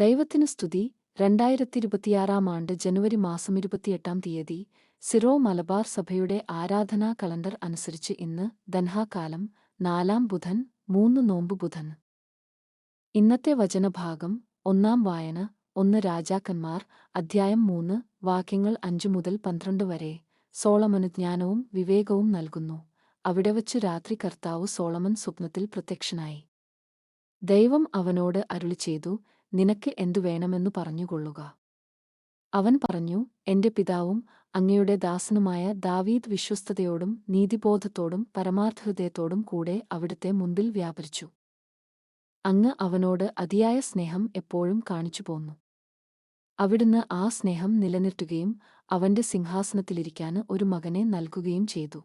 ദൈവത്തിനു സ്തുതി. രണ്ടായിരത്തി ഇരുപത്തിയാറാം ആണ്ട് ജനുവരി മാസം ഇരുപത്തിയെട്ടാം തീയതി സിറോ മലബാർ സഭയുടെ ആരാധനാ കലണ്ടർ അനുസരിച്ച് ഇന്ന് ദൻഹാകാലം നാലാം ബുധൻ മൂന്ന് നോമ്പ് ബുധൻ. ഇന്നത്തെ വചനഭാഗം ഒന്നാം വായന ഒന്ന് രാജാക്കന്മാർ അധ്യായം മൂന്ന് വാക്യങ്ങൾ അഞ്ചു മുതൽ പന്ത്രണ്ട് വരെ. സോളമന് ജ്ഞാനവും വിവേകവും നൽകുന്നു. അവിടെ വച്ചു രാത്രി കർത്താവ് സോളമൻ സ്വപ്നത്തിൽ പ്രത്യക്ഷനായി. ദൈവം അവനോട് അരുളി ചെയ്തു നിനക്ക് എന്തു വേണമെന്നു പറഞ്ഞുകൊള്ളുക. അവൻ പറഞ്ഞു എന്റെ പിതാവും അങ്ങയുടെ ദാസനുമായ ദാവീദ് വിശ്വസ്തതയോടും നീതിബോധത്തോടും പരമാർത്ഥഹൃദയത്തോടും കൂടെ അവിടുത്തെ മുൻപിൽ വ്യാപരിച്ചു. അങ്ങ് അവനോട് അതിയായ സ്നേഹം എപ്പോഴും കാണിച്ചു പോന്നു. അവിടുന്ന് ആ സ്നേഹം നിലനിർത്തുകയും അവന്റെ സിംഹാസനത്തിലിരിക്കാന് ഒരു മകനെ നൽകുകയും ചെയ്തു.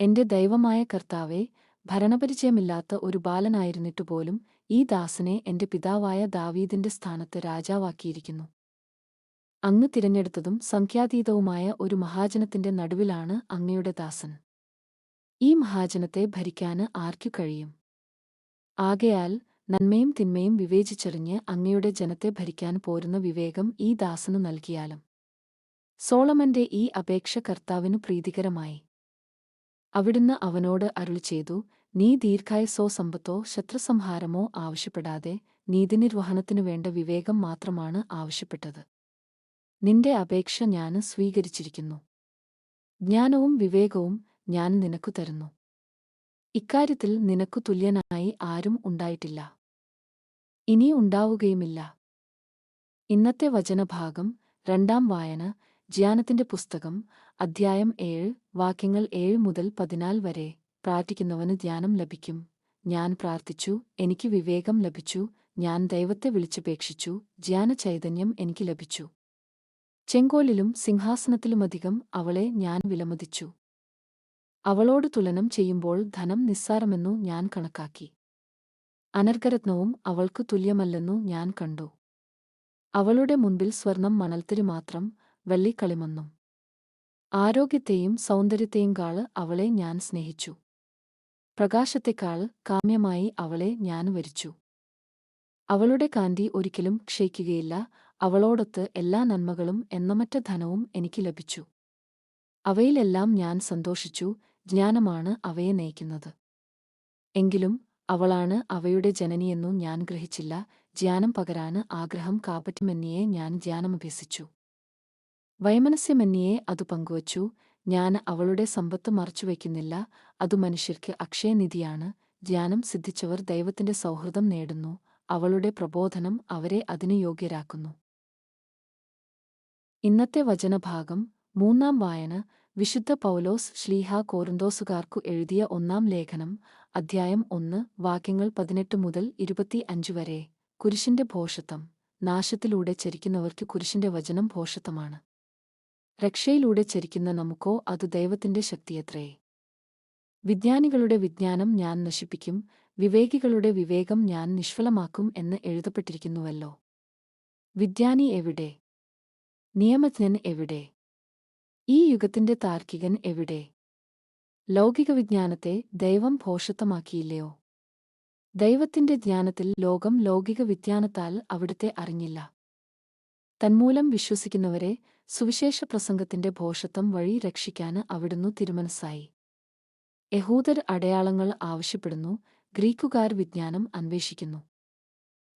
എന്റെ ദൈവമായ കർത്താവെ ഭരണപരിചയമില്ലാത്ത ഒരു ബാലനായിരുന്നിട്ടുപോലും ഈ ദാസനെ എന്റെ പിതാവായ ദാവീദിന്റെ സ്ഥാനത്ത് രാജാവാക്കിയിരിക്കുന്നു. അങ്ങ് തിരഞ്ഞെടുത്തതും സംഖ്യാതീതവുമായ ഒരു മഹാജനത്തിന്റെ നടുവിലാണ് അങ്ങയുടെ ദാസൻ. ഈ മഹാജനത്തെ ഭരിക്കാന് ആർക്കു കഴിയും? ആകയാൽ നന്മയും തിന്മയും വിവേചിച്ചറിഞ്ഞ് അങ്ങയുടെ ജനത്തെ ഭരിക്കാൻ പോരുന്ന വിവേകം ഈ ദാസനു നൽകിയാലും. സോളമന്റെ ഈ അപേക്ഷ കർത്താവിനു പ്രീതികരമായി. അവിടുന്ന് അവനോട് അരുളി ചെയ്തു നീ ദീർഘായുസോ സമ്പത്തോ ശത്രുസംഹാരമോ ആവശ്യപ്പെടാതെ നീതിനിർവഹണത്തിനു വേണ്ട വിവേകം മാത്രമാണ് ആവശ്യപ്പെട്ടത്. നിന്റെ അപേക്ഷ ഞാൻ സ്വീകരിച്ചിരിക്കുന്നു. ജ്ഞാനവും വിവേകവും ഞാൻ നിനക്കു തരുന്നു. ഇക്കാര്യത്തിൽ നിനക്കു തുല്യനായി ആരും ഉണ്ടായിട്ടില്ല. ഇനി ഉണ്ടാവുകയുമില്ല. ഇന്നത്തെ വചനഭാഗം രണ്ടാം വായന ജ്ഞാനത്തിന്റെ പുസ്തകം അധ്യായം ഏഴ് വാക്യങ്ങൾ ഏഴ് മുതൽ പതിനാല് വരെ. പ്രാർത്ഥിക്കുന്നവന് ധ്യാനം ലഭിക്കും. ഞാൻ പ്രാർത്ഥിച്ചു എനിക്ക് വിവേകം ലഭിച്ചു ഞാൻ ദൈവത്തെ വിളിച്ചപേക്ഷിച്ചു ധ്യാന ചൈതന്യം എനിക്ക് ലഭിച്ചു. ചെങ്കോലിലും സിംഹാസനത്തിലുമധികം അവളെ ഞാൻ വിലമതിച്ചു. അവളോട് തുലനം ചെയ്യുമ്പോൾ ധനം നിസ്സാരമെന്നു ഞാൻ കണക്കാക്കി. അനർഘരത്നവും അവൾക്കു തുല്യമല്ലെന്നു ഞാൻ കണ്ടു. അവളുടെ മുൻപിൽ സ്വർണം മണൽത്തിരി മാത്രം വെള്ളിക്കളിമന്നും. ആരോഗ്യത്തെയും സൗന്ദര്യത്തെയും കാൾ അവളെ ഞാൻ സ്നേഹിച്ചു. പ്രകാശത്തെക്കാൾ കാമ്യമായി അവളെ ഞാൻ വരിച്ചു. അവളുടെ കാന്തി ഒരിക്കലും ക്ഷയിക്കുകയില്ല. അവളോടൊത്ത് എല്ലാ നന്മകളും എന്നമറ്റ ധനവും എനിക്ക് ലഭിച്ചു. അവയിലെല്ലാം ഞാൻ സന്തോഷിച്ചു. ജ്ഞാനമാണ് അവയെ നയിക്കുന്നത്. എങ്കിലും അവളാണ് അവയുടെ ജനനിയെന്നു ഞാൻ ഗ്രഹിച്ചില്ല. ജ്ഞാനം പകരാന് ആഗ്രഹം കാപ്പറ്റുമെന്നിയെ ഞാൻ ധ്യാനമഭ്യസിച്ചു. വൈമനസ്യമെന്നിയെ അതു പങ്കുവച്ചു. ഞാൻ അവളുടെ സമ്പത്ത് മറച്ചുവെക്കുന്നില്ല അതു മനുഷ്യർക്ക് അക്ഷയനിധിയാണ്. ധ്യാനം സിദ്ധിച്ചവർ ദൈവത്തിന്റെ സൗഹൃദം നേടുന്നു. അവളുടെ പ്രബോധനം അവരെ അതിനു യോഗ്യരാക്കുന്നു. ഇന്നത്തെ വചനഭാഗം മൂന്നാം വായന. വിശുദ്ധ പൗലോസ് ശ്ലീഹ കോറിന്തോസുകാർക്കു എഴുതിയ ഒന്നാം ലേഖനം അധ്യായം ഒന്ന് വാക്യങ്ങൾ പതിനെട്ട് മുതൽ ഇരുപത്തി അഞ്ച് വരെ. കുരിശിന്റെ ഭോഷത്വം നാശത്തിലൂടെ ചരിക്കുന്നവർക്ക് കുരിശിന്റെ വചനം ഭോഷത്വമാണ് രക്ഷയിലൂടെ ചരിക്കുന്ന നമുക്കോ അത് ദൈവത്തിന്റെ ശക്തിയത്രേ. വിജ്ഞാനികളുടെ വിജ്ഞാനം ഞാൻ നശിപ്പിക്കും വിവേകികളുടെ വിവേകം ഞാൻ നിഷ്ഫലമാക്കും എന്ന് എഴുതപ്പെട്ടിരിക്കുന്നുവല്ലോ. വിജ്ഞാനി എവിടെ? നിയമജ്ഞൻ എവിടെ? ഈ യുഗത്തിന്റെ താർക്കികൻ എവിടെ? ലൗകിക വിജ്ഞാനത്തെ ദൈവം ഭോഷത്വമാക്കിയില്ലയോ ദൈവത്തിന്റെ ജ്ഞാനത്തിൽ ലോകം ലൗകിക വിജ്ഞാനത്താൽ അവിടുത്തെ അറിഞ്ഞില്ല. തന്മൂലം വിശ്വസിക്കുന്നവരെ സുവിശേഷ പ്രസംഗത്തിന്റെ ഭോഷത്വം വഴി രക്ഷിക്കാന് അവിടുന്നു തിരുമനസ്സായി. യഹൂദർ അടയാളങ്ങൾ ആവശ്യപ്പെടുന്നു ഗ്രീക്കുകാർ വിജ്ഞാനം അന്വേഷിക്കുന്നു.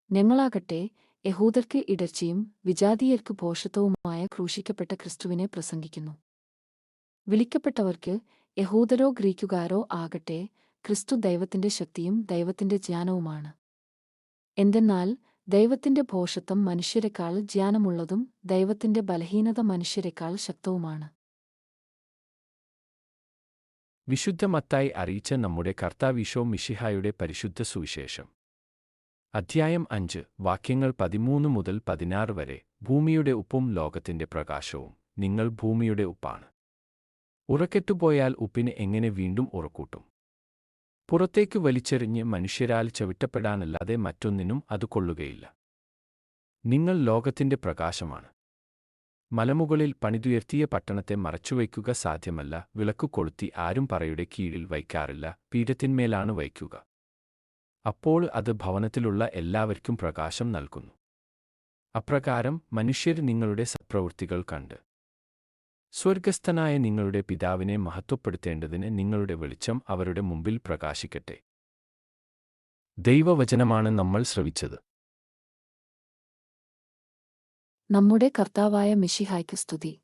ഞങ്ങളാകട്ടെ യഹൂദർക്ക് ഇടർച്ചയും വിജാതീയർക്ക് ഭോഷത്വവുമായ ക്രൂശിക്കപ്പെട്ട ക്രിസ്തുവിനെ പ്രസംഗിക്കുന്നു. വിളിക്കപ്പെട്ടവർക്ക് യഹൂദരോ ഗ്രീക്കുകാരോ ആകട്ടെ ക്രിസ്തു ദൈവത്തിന്റെ ശക്തിയും ദൈവത്തിന്റെ ജ്ഞാനവുമാണ്. എന്തെന്നാൽ ദൈവത്തിന്റെ ഭോഷത്വം മനുഷ്യരെക്കാൾ ജ്ഞാനമുള്ളതും ദൈവത്തിന്റെ ബലഹീനത മനുഷ്യരെക്കാൾ ശക്തവുമാണ്. വിശുദ്ധ മത്തായി അറിയിച്ച നമ്മുടെ കർത്താവിശോ മിഷിഹായുടെ പരിശുദ്ധ സുവിശേഷം. അധ്യായം അഞ്ച് വാക്യങ്ങൾ പതിമൂന്ന് മുതൽ പതിനാറ് വരെ ഭൂമിയുടെ ഉപ്പും ലോകത്തിന്റെ പ്രകാശവും നിങ്ങൾ ഭൂമിയുടെ ഉപ്പാണ്. ഉറക്കെട്ടുപോയാൽ ഉപ്പിന് എങ്ങനെ വീണ്ടും ഉറക്കൂട്ടും? പുറത്തേക്ക് വലിച്ചെറിഞ്ഞ് മനുഷ്യരാൽ ചവിട്ടപ്പെടാനല്ലാതെ മറ്റൊന്നിനും അത് കൊള്ളുകയില്ല. നിങ്ങൾ ലോകത്തിന്റെ പ്രകാശമാണ്. മലമുകളിൽ പണിതുയർത്തിയ പട്ടണത്തെ മറച്ചുവയ്ക്കുക സാധ്യമല്ല. വിളക്കു കൊളുത്തി ആരും പറയുടെ കീഴിൽ വയ്ക്കാറില്ല. പീഠത്തിന്മേലാണ് വയ്ക്കുക. അപ്പോൾ അത് ഭവനത്തിലുള്ള എല്ലാവർക്കും പ്രകാശം നൽകുന്നു. അപ്രകാരം മനുഷ്യർ നിങ്ങളുടെ സപ്രവൃത്തികൾ കണ്ട്. സ്വർഗസ്ഥനായ നിങ്ങളുടെ പിതാവിനെ മഹത്വപ്പെടുത്തേണ്ടതിന് നിങ്ങളുടെ വെളിച്ചം അവരുടെ മുമ്പിൽ പ്രകാശിക്കട്ടെ. ദൈവവചനമാണ് നമ്മൾ ശ്രവിച്ചത്. നമ്മുടെ കർത്താവായ മിഷിഹായ്ക്ക് സ്തുതി.